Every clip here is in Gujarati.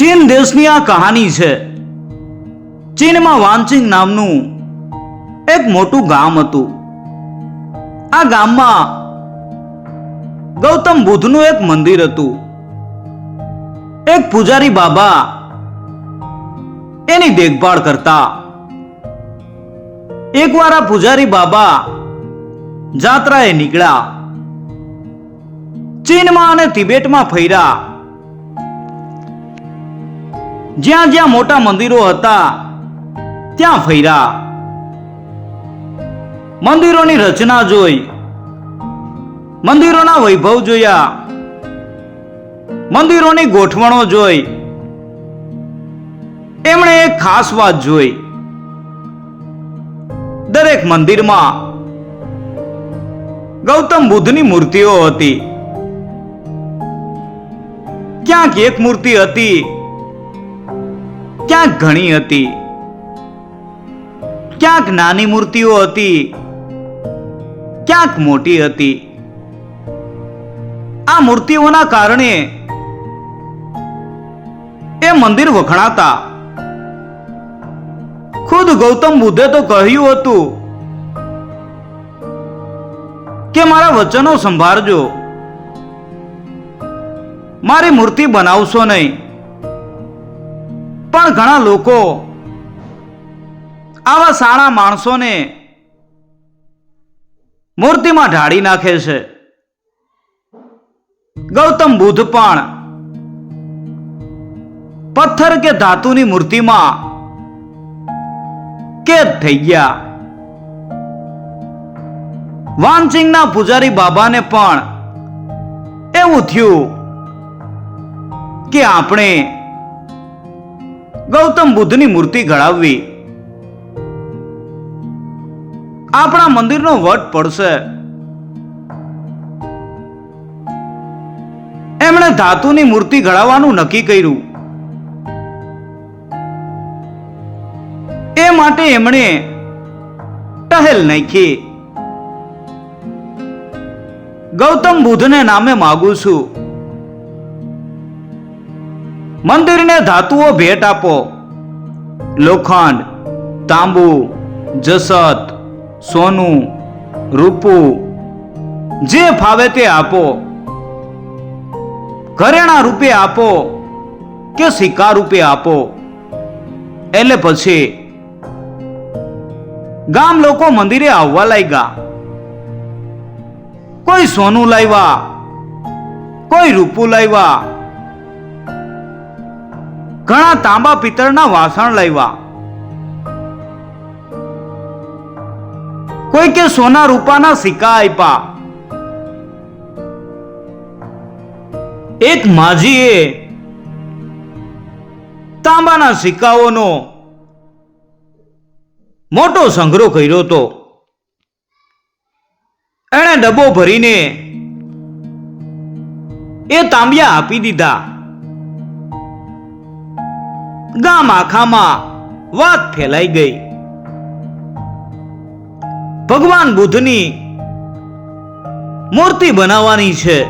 ચીન દેશની આ કહાની છે. ચીનમાં વાંચિંગ નામનું એક મોટું ગામ હતું. આ ગામમાં ગૌતમ બુદ્ધનું એક મંદિર હતું. એક પૂજારી બાબા એની દેખભાળ કરતા. એકવાર આ પૂજારી બાબા જાત્રાએ નીકળ્યા. ચીનમાં અને તિબેટમાં ફર્યા. જ્યાં જ્યાં મોટા મંદિરો હતા, ત્યાં ફર્યા. મંદિરોની રચના જોઈ. મંદિરોના વૈભવ જોયા. મંદિરોની ગોઠવણો જોઈ. એમણે એક ખાસ વાત જોઈ. દરેક મંદિરમાં ગૌતમ બુદ્ધની મૂર્તિઓ હતી. ક્યાંક એક મૂર્તિ હતી ક્યાંક ઘણી હતી, ક્યાંક નાની મૂર્તિઓ હતી, ક્યાંક મોટી હતી. આ મૂર્તિઓના કારણે એ મંદિર વખણાતા. ખુદ ગૌતમ બુદ્ધે તો કહ્યું હતું કે, મારા વચનો સંભાળજો. મારી મૂર્તિ બનાવશો નહીં. પણ ઘણા લોકો આવા સારા માણસોને મૂર્તિમાં ઢાળી નાખે છે. ગૌતમ બુદ્ધ પણ પથ્થર કે ધાતુની મૂર્તિમાં કેદ થઈ ગયા. વાનસિંહના પૂજારી બાબાને પણ એવું થયું કે આપણે ગૌતમ બુદ્ધની મૂર્તિ ઘડાવવી. આપણા મંદિરનો વટ પડશે. એમણે ધાતુની મૂર્તિ ઘડાવવાનું નક્કી કર્યું. એ માટે એમણે ટહેલ નાખી. ગૌતમ બુદ્ધને નામે માગું છું. મંદિરને ધાતુઓ ભેટ આપો. લોખંડ, તાંબુ, જસત, સોનું, રૂપું, જે ફાવે તે આપો. ઘરેણા રૂપે આપો કે સિક્કા રૂપે આપો. એટલે પછી ગામ લોકો મંદિરે આવવા લાગ્યા. કોઈ સોનું લાવ્યા, કોઈ રૂપું લાવ્યા ઘણા તાંબા પિત્તળના વાસણ લાવ્યા. કોઈ કે સોના રૂપાના સિક્કા આપ્યા. એક માજીએ તાંબાના સિક્કાઓનો મોટો સંગ્રહ કર્યો હતો. એણે ડબ્બો ભરીને એ તાંબિયા આપી દીધા. ગામ આખામાં વાત ફેલાઈ ગઈ. ભગવાન બુદ્ધની મૂર્તિ બનાવવાની છે.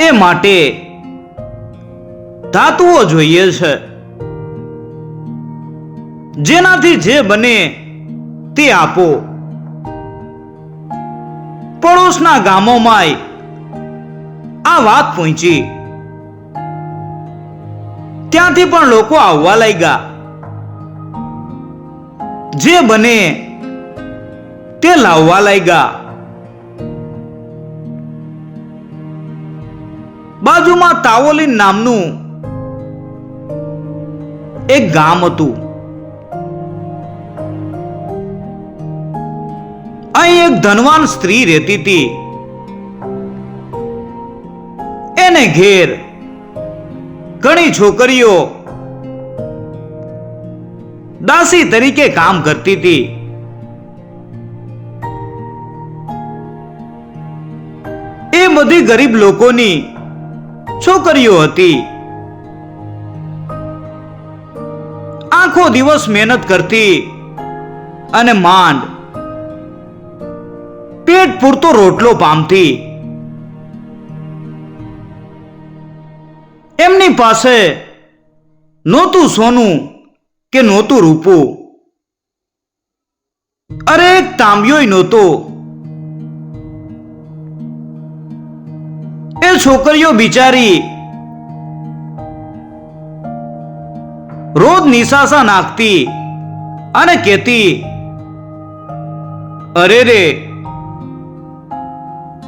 એ માટે ધાતુઓ જોઈએ છે. જેનાથી જે બને તે આપો. પડોશના ગામોમાંય આ વાત પહોંચી. ત્યાંથી પણ લોકો આવવા લાગ્યા. જે બને તે લાવવા લાગ્યા. બાજુમાં તાવોલીન નામનું એક ગામ હતું. અહીં એક ધનવાન સ્ત્રી રહેતી હતી. એને ઘેર ઘણી છોકરીઓ દાસી તરીકે કામ કરતી હતી. એ બધી ગરીબ લોકોની છોકરીઓ હતી. આખો દિવસ મહેનત કરતી અને માંડ. પેટ પૂરતો રોટલો પામતી. એમની પાસે નહોતું સોનું કે નહોતું રૂપું. અરે એક તાંબ્યોય નહોતો. એ છોકરીઓ બિચારી રોજ નિશાસા નાખતી અને કહેતી, અરે રે,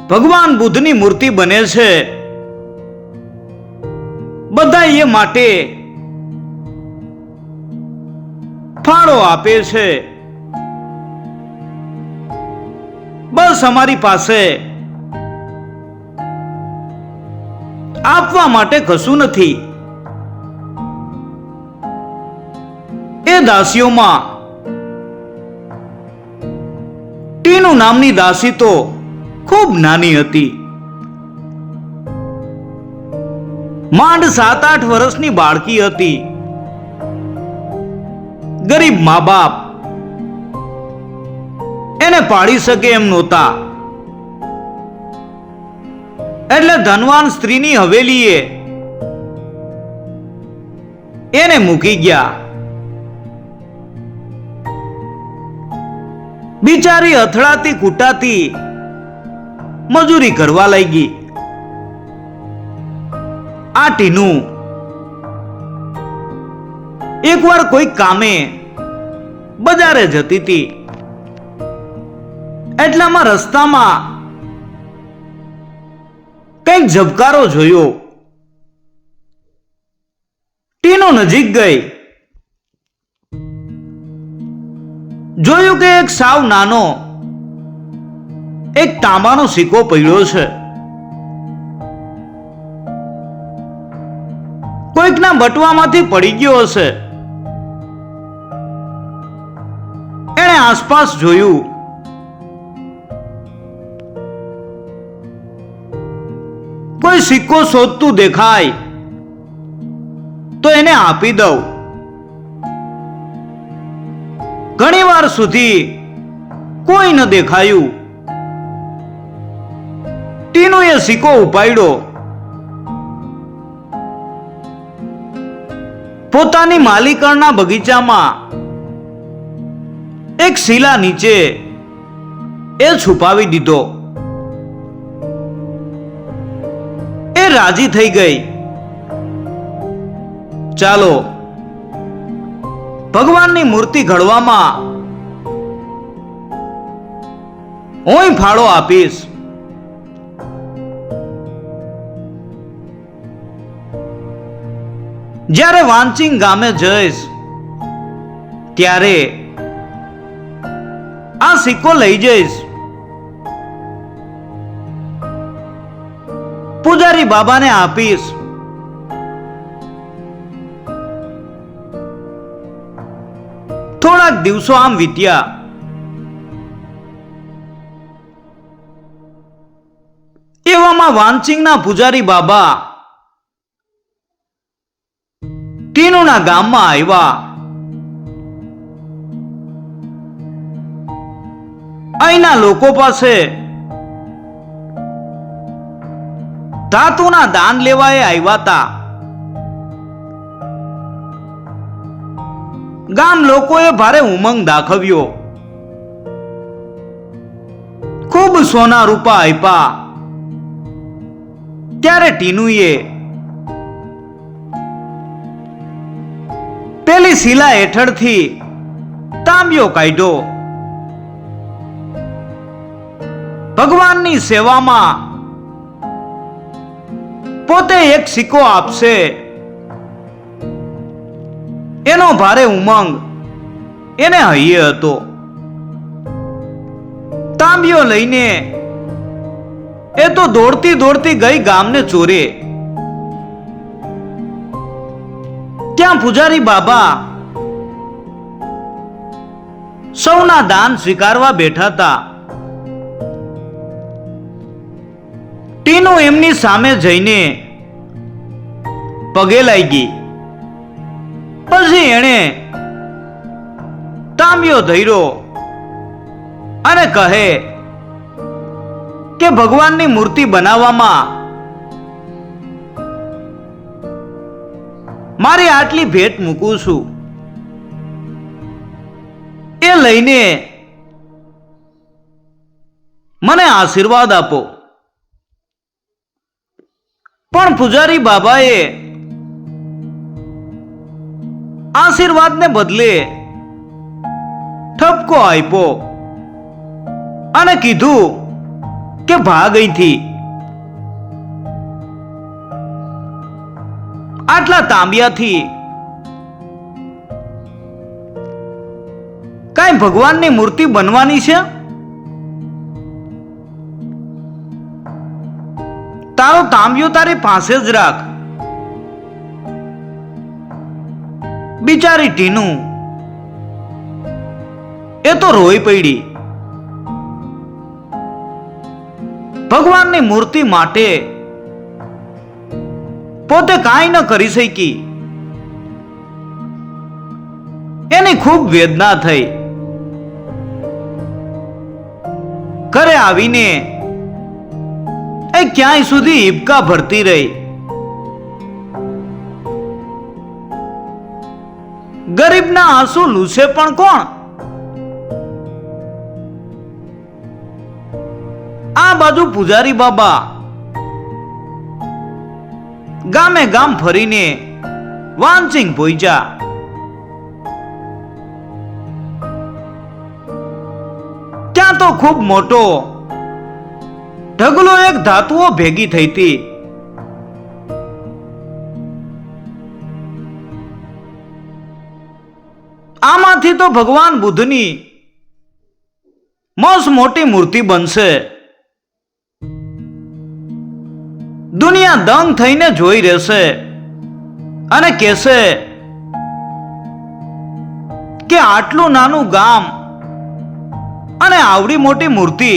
ભગવાન બુદ્ધની મૂર્તિ બને છે. બધા એ માટે ફાળો આપે છે. બસ અમારી પાસે આપવા માટે કશું નથી. એ દાસીઓમાં ટીનું નામની દાસી તો ખૂબ નાની હતી. માંડ સાત આઠ વર્ષની બાળકી હતી. ગરીબ મા બાપ એને પાડી શકે એમ નહોતા. એટલે ધનવાન સ્ત્રીની હવેલીએ એને મૂકી ગયા. બિચારી અથડાતી કૂટાતી મજૂરી કરવા લાગી. આ ટીનું એકવાર કોઈ કામે બજારે જતી હતી એટલામાં રસ્તામાં કંઈક ઝબકારો જોયો. ટીનો નજીક ગઈ. જોયું કે એક સાવ નાનો, એક તાંબાનો સિક્કો પડ્યો છે. કોઈકના બટવામાંથી પડી ગયો હશે. એણે આસપાસ જોયું. કોઈ સિક્કો શોધતું દેખાય. તો એને આપી દઉં. ઘણી વાર સુધી કોઈ ન દેખાયું. ટીનુએ સિક્કો ઉપાડ્યો. પોતાની માલિકણના બગીચામાં એક શીલા નીચે એ છુપાવી દીધો. એ રાજી થઈ ગઈ. ચાલો, ભગવાનની મૂર્તિ ઘડવામાં હું ફાળો આપીશ. જ્યારે વાંચિંગ ગામે જઈશ, ત્યારે આ સિક્કો લઈ જઈશ. પૂજારી બાબાને આપીશ. થોડાક દિવસો આમ વીત્યા. એવામાં વાંચિંગના પૂજારી બાબા ટીનુના ગામમાં આવ્યા અહીંના લોકો પાસે ધાતુના દાન લેવા એ આવ્યા હતા ગામ લોકોએ ભારે ઉમંગ દાખવ્યો ખૂબ સોના રૂપા આપ્યા ત્યારે ટીનુએ પેલી શિલા હેઠળથી તાંબ્યો કાઢ્યો. ભગવાનની સેવામાં પોતે એક સિક્કો આપશે. એનો ભારે ઉમંગ એને હૈયે હતો. તાંબીઓ લઈને એ તો દોડતી દોડતી ગઈ ગામને ચોરે. ત્યાં પૂજારી બાબા? સૌના દાન સ્વીકારવા બેઠા હતા ટીનુ એમની સામે જઈને પગે લાગી. પછી એણે તાંબ્યો ધૈર્યો અને કહે કે ભગવાનની મૂર્તિ બનાવવામાં મારી આટલી ભેટ મૂકું છું. એ લઈને મને આશીર્વાદ આપો. પણ પૂજારી બાબાએ આશીર્વાદને બદલે ઠપકો આપ્યો અને કીધું કે ભાગ અહીંથી. આટલા તાંબિયાથી? કાંઈ ભગવાનની મૂર્તિ બનવાની છે? તારો તાંબિયો તારી પાસે જ રાખ. બિચારી ટીનું, એ તો રોઈ પડી. ભગવાનની મૂર્તિ માટે પોતે કાંઈ ન કરી શકી. એની ખૂબ વેદના થઈ. ઘરે આવીને એ ક્યાંય સુધી હિબકા ભરતી રહી. ગરીબના આંસુ લૂછે પણ કોણ? આ બાજુ પૂજારી બાબા ગામે ગામ ફરીને વાંચિંગ ભોજા ત્યાં તો ખૂબ મોટો ઢગલો એક ધાતુઓ ભેગી થઈ હતી. આમાંથી તો ભગવાન બુદ્ધની મોસ મોટી મૂર્તિ બનશે. દુનિયા દંગ થઈને જોઈ રહેશે અને કહેશે કે આટલું નાનું ગામ અને આવડી મોટી મૂર્તિ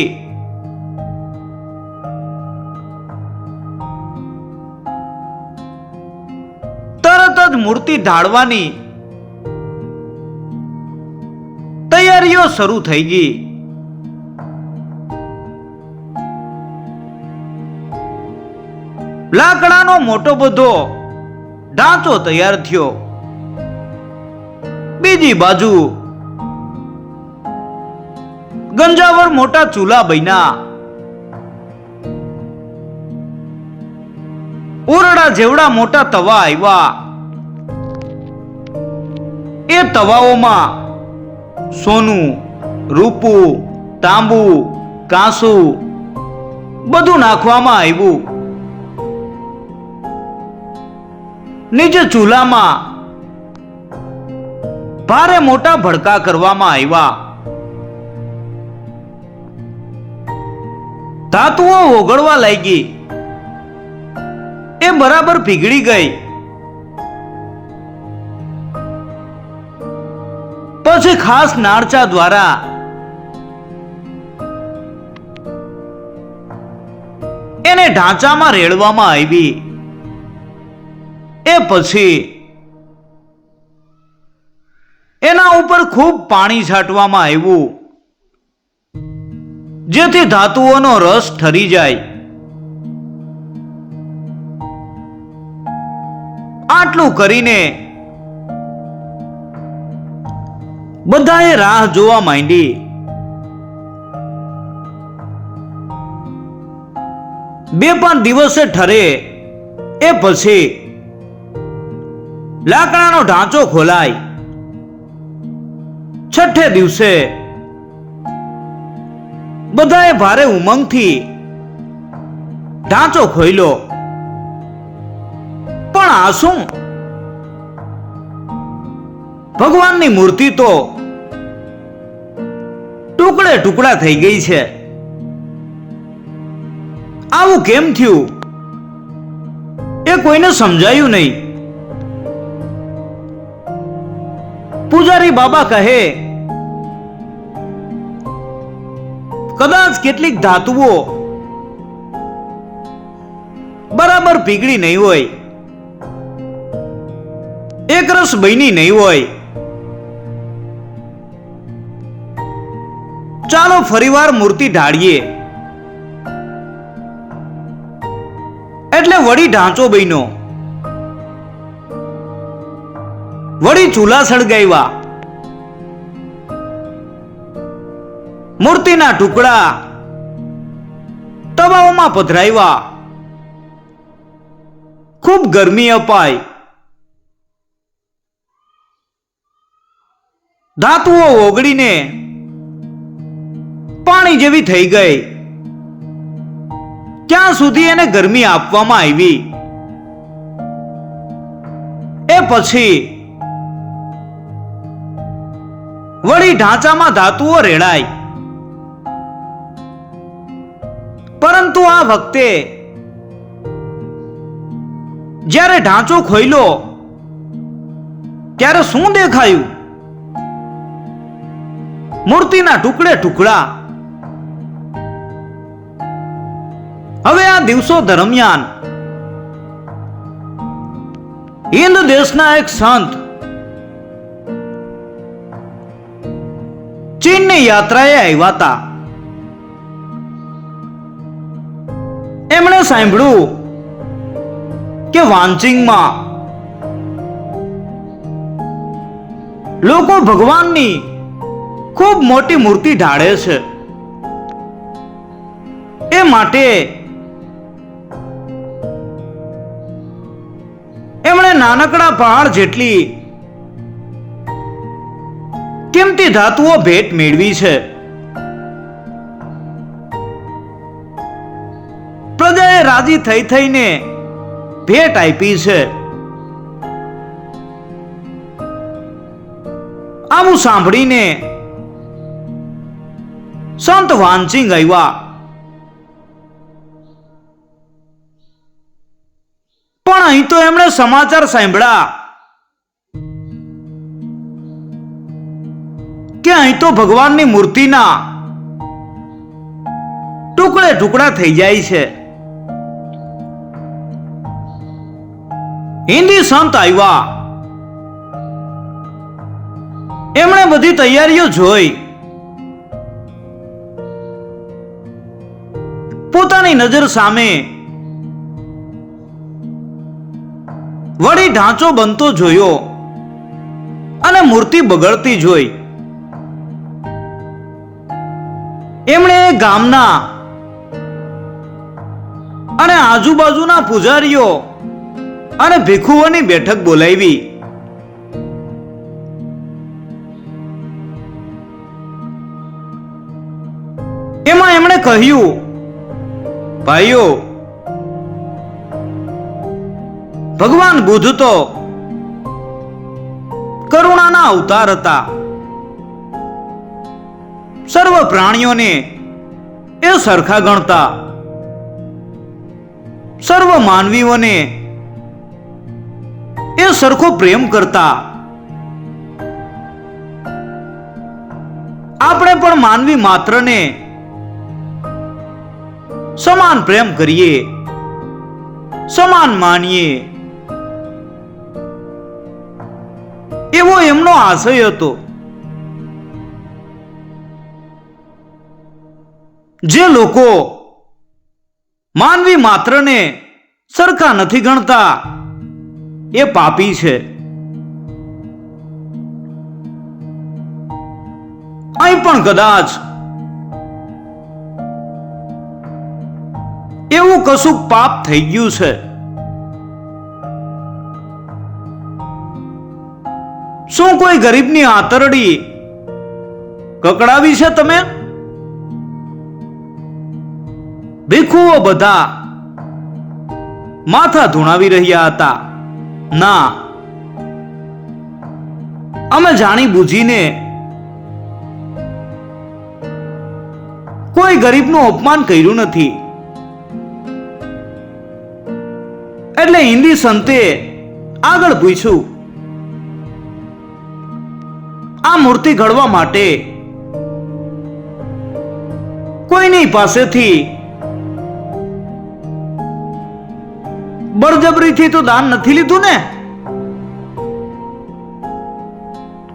તરત જ મૂર્તિ ઢાળવાની તૈયારીઓ શરૂ થઈ ગઈ. લાકડાનો મોટો બધો ઢાંચો તૈયાર થયો. બીજી બાજુ ગંજાવર મોટા ચૂલા બન્યા. ઓરડા જેવડા મોટા તવા આવ્યા. એ તવાઓમાં સોનું, રૂપું, તાંબુ, કાંસુ બધું નાખવામાં આવ્યું. નીચે ચૂલામાં. ભારે મોટા ભડકા કરવામાં આવ્યા. ધાતુઓ ઓગળવા લાગી. એ બરાબર પીગળી ગઈ. પછી ખાસ નાળચા દ્વારા એને ઢાંચામાં રેડવામાં આવી. એ પછી એના ઉપર ખૂબ પાણી છાંટવામાં આવ્યું. જેથી ધાતુઓનો રસ ઠરી જાય. આટલું કરીને બધાએ રાહ જોવા માંડી. બે પાંચ દિવસે ઠરે. એ પછી લાકડાનો ઢાંચો ખોલાય. છઠ્ઠે દિવસે બધાએ ભારે ઉમંગથી ઢાંચો ખોલ્યો પણ આ શું? ભગવાનની મૂર્તિ તો ટુકડે ટુકડા થઈ ગઈ છે. આવું કેમ થયું? એ કોઈને સમજાયું નહીં. પૂજારી બાબા કહે, કદાચ કેટલીક ધાતુઓ બરાબર પીગળી નહીં હોય, એક રસ બની નહીં હોય. ચાલો ફરીવાર મૂર્તિ ઢાળીએ. એટલે વળી ઢાંચો બન્યો. વળી ચૂલા સળગાવ્યા. મૂર્તિના ટુકડા તવાઓમાં પધરાવ્યા. ખૂબ ગરમી અપાઈ. ધાતુઓ ઓગળીને પાણી જેવી થઈ ગઈ. ત્યાં સુધી એને ગરમી આપવામાં આવી. એ પછી વળી ઢાંચામાં ધાતુઓ રેડાઈ પરંતુ આ વખતે જ્યારે ઢાંચો ખોલ્યો ત્યારે શું દેખાયું? મૂર્તિના ટુકડે ટુકડા. હવે આ દિવસો દરમિયાન હિન્દ દેશના એક સંત ચીનની યાત્રાએ આવ્યા હતા. એમણે સાંભળ્યું કે વાંચિંગમાં લોકો ભગવાનની ખૂબ મોટી મૂર્તિ ઢાળે છે. એ માટે એમણે નાનકડા પહાડ જેટલી ધાતુઓ ભેટ મેળવી છે. પ્રજાએ રાજી થઈ થઈને ભેટ આપી છે. આવું સાંભળીને સંત વાંચિંગ આવ્યા. પણ અહીં તો એમણે સમાચાર સાંભળ્યા. કે અહીં તો ભગવાનની મૂર્તિના ટુકડે ટુકડા થઈ જાય છે. હિન્દી સંત આવ્યા. એમણે બધી તૈયારીઓ જોઈ. પોતાની નજર સામે વળી ઢાંચો બનતો જોયો અને મૂર્તિ બગડતી જોઈ. એમણે ગામના અને આજુબાજુના પૂજારીઓ અને ભીખુઓની બેઠક બોલાવી. એમાં એમણે કહ્યું, ભાઈઓ, ભગવાન બુદ્ધ તો કરુણાના અવતાર હતા. સર્વ પ્રાણીઓને એ સરખા ગણતા, સર્વ માનવીઓને એ સરખો પ્રેમ કરતા. આપણે પણ માનવી માત્રને સમાન પ્રેમ કરીએ, સમાન માનીએ. એવો એમનો આશય હતો. જે લોકો માનવી માત્રને સરખા નથી ગણતા, એ પાપી છે. અહીં પણ કદાચ એવું કશું પાપ થઈ ગયું છે. શું કોઈ ગરીબની આતરડી કકડાવી છે તમે? ભીખુઓ બધા માથા ધૂણાવી રહ્યા હતા. ના, અમે જાણી બુજીને કોઈ ગરીબનું અપમાન કર્યું નથી. એટલે હિન્દી સંતે આગળ પૂછ્યું, આ મૂર્તિ ઘડવા માટે કોઈની પાસેથી બળજબરીથી તો દાન નથી લીધું ને?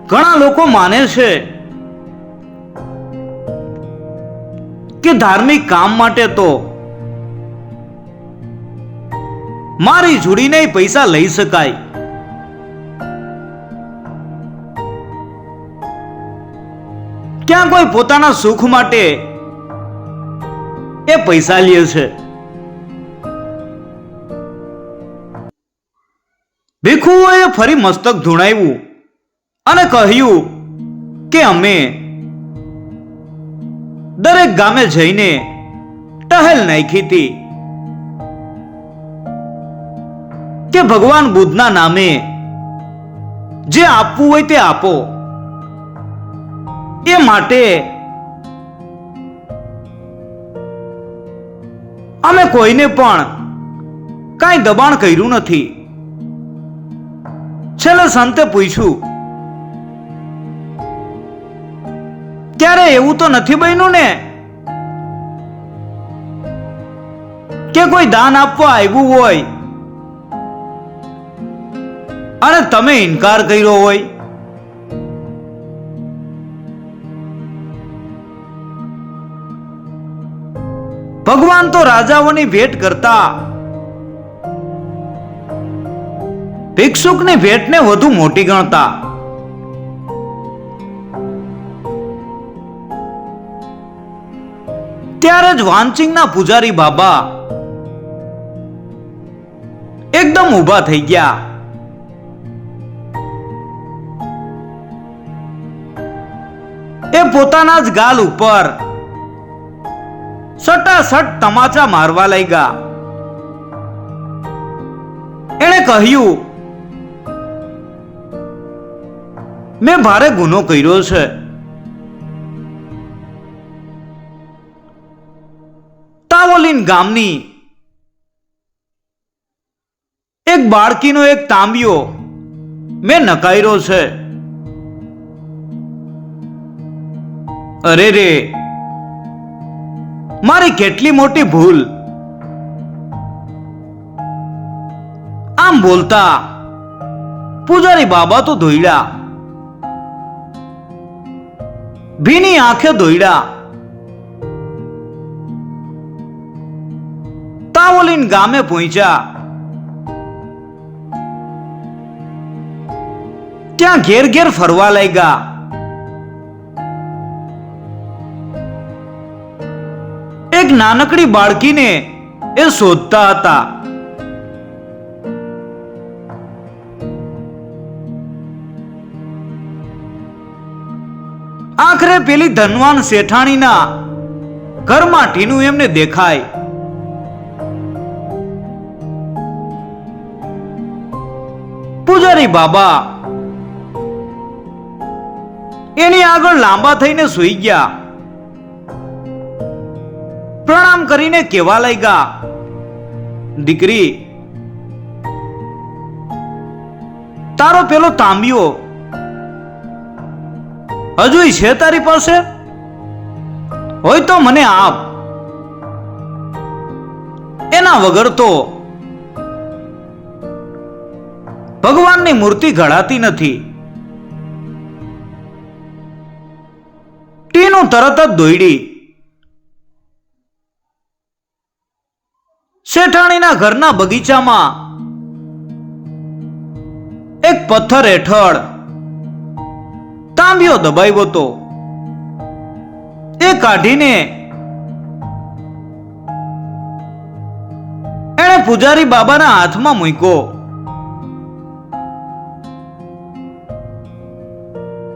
ઘણા લોકો માને છે કે ધાર્મિક કામ માટે તો મારી જોડીને પૈસા લઈ શકાય. ક્યાં કોઈ પોતાના સુખ માટે એ પૈસા લે છે? ભીખુઓએ ફરી મસ્તક ધૂણાવ્યું અને કહ્યું કે અમે દરેક ગામે જઈને ટહેલ નાખી હતી કે ભગવાન બુદ્ધના નામે જે આપવું હોય તે આપો. એ માટે અમે કોઈને પણ કાંઈ દબાણ કર્યું નથી. છેલ્લે સંતે પૂછ્યું, ત્યારે એવું તો નથી બન્યું ને કે કોઈ દાન આપવા આવ્યું હોય? અને તમે ઇનકાર કર્યો હોય. ભગવાન તો રાજાઓની ભેટ કરતા ભિક્ષુકની ભેટને વધુ મોટી ગણતા. ત્યારે જ વાનસિંહના પૂજારી બાબા એકદમ ઊભા થઈ ગયા. એ પોતાના જ ગાલ ઉપર સટાસટ તમાચા મારવા લાગ્યા. એણે કહ્યું મેં ભારે ગુનો કર્યો છે. તાવોલીન ગામની એક બાળકીનો એક તાંબિયો મેં નકાર્યો છે. અરે રે, મારી કેટલી મોટી ભૂલ. આમ બોલતા, પૂજારી બાબા તો ધોઈડા. ભીની આંખે ધોઈડા તાવલીન ગામે પહોંચ્યા ત્યાં ઘેર ઘેર ફરવા લાગ્યા. એક નાનકડી બાળકીને એ શોધતા હતા. આખરે પેલી ધનવાન શેઠાણીના ઘરમાં ટીનું એમને દેખાય. પૂજારી બાબા એની આગળ લાંબા થઈને સૂઈ ગયા. પ્રણામ કરીને કેવા લાગ્યા, દીકરી, તારો પેલો તાંબિયો હજુ છે તારી પાસે? હોય તો મને આપ. એના વગર તો ભગવાનની મૂર્તિ ઘડાતી નથી. ટીનું તરત જ દોયડી. શેઠાણીના ઘરના બગીચામાં એક પથ્થર હેઠળ તાંબિયો દબાવ્યો હતો એ કાઢીને એણે પૂજારી બાબાના હાથમાં મૂક્યો.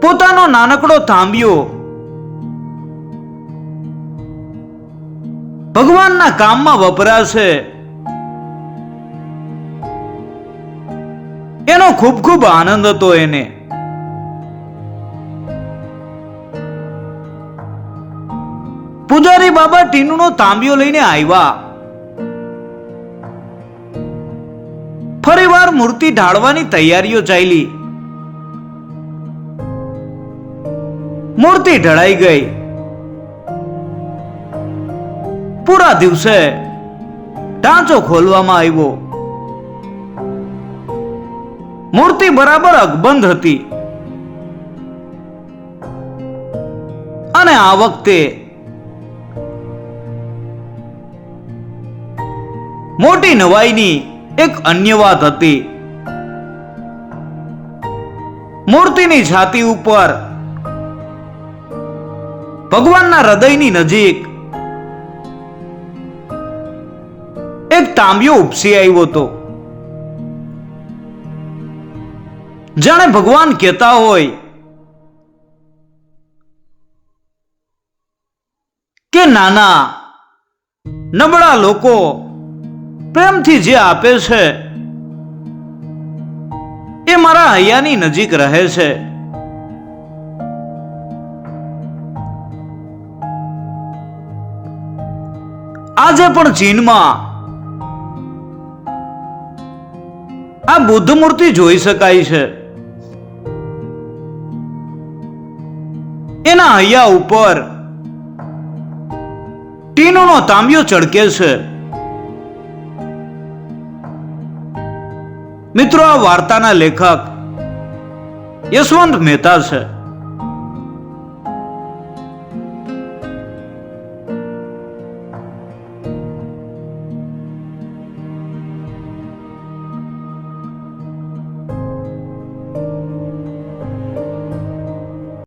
પોતાનો નાનકડો થાંભ્યો ભગવાનના કામમાં વપરાશે. એનો ખૂબ ખૂબ આનંદ હતો એને. પૂજારી બાબા ટીનુનો તાંબિયો લઈને આવ્યા. ફરીવાર મૂર્તિ ઢાળવાની તૈયારીઓ ચાલી. મૂર્તિ ઢળાઈ ગઈ. પૂરા દિવસે ઢાંચો ખોલવામાં આવ્યો. મૂર્તિ બરાબર અકબંધ હતી. અને આ વખતે મોટી નવાઈની એક અન્ય વાત હતી. મૂર્તિની છાતી ઉપર ભગવાનના હૃદયની નજીક એક તાંબિયો ઉપસી આવ્યો હતો. જાણે ભગવાન કહેતા હોય કે, નાના નબળા લોકો પ્રેમથી જે આપે છે, એ મારા હૈયાની નજીક રહે છે. આજે પણ ચીનમાં આ બુદ્ધ મૂર્તિ જોઈ શકાય છે. એના હૈયા ઉપર ટીનોનો તાંબિયો ચડકે છે. મિત્રો આ વાર્તાના લેખક યશવંત મહેતા છે.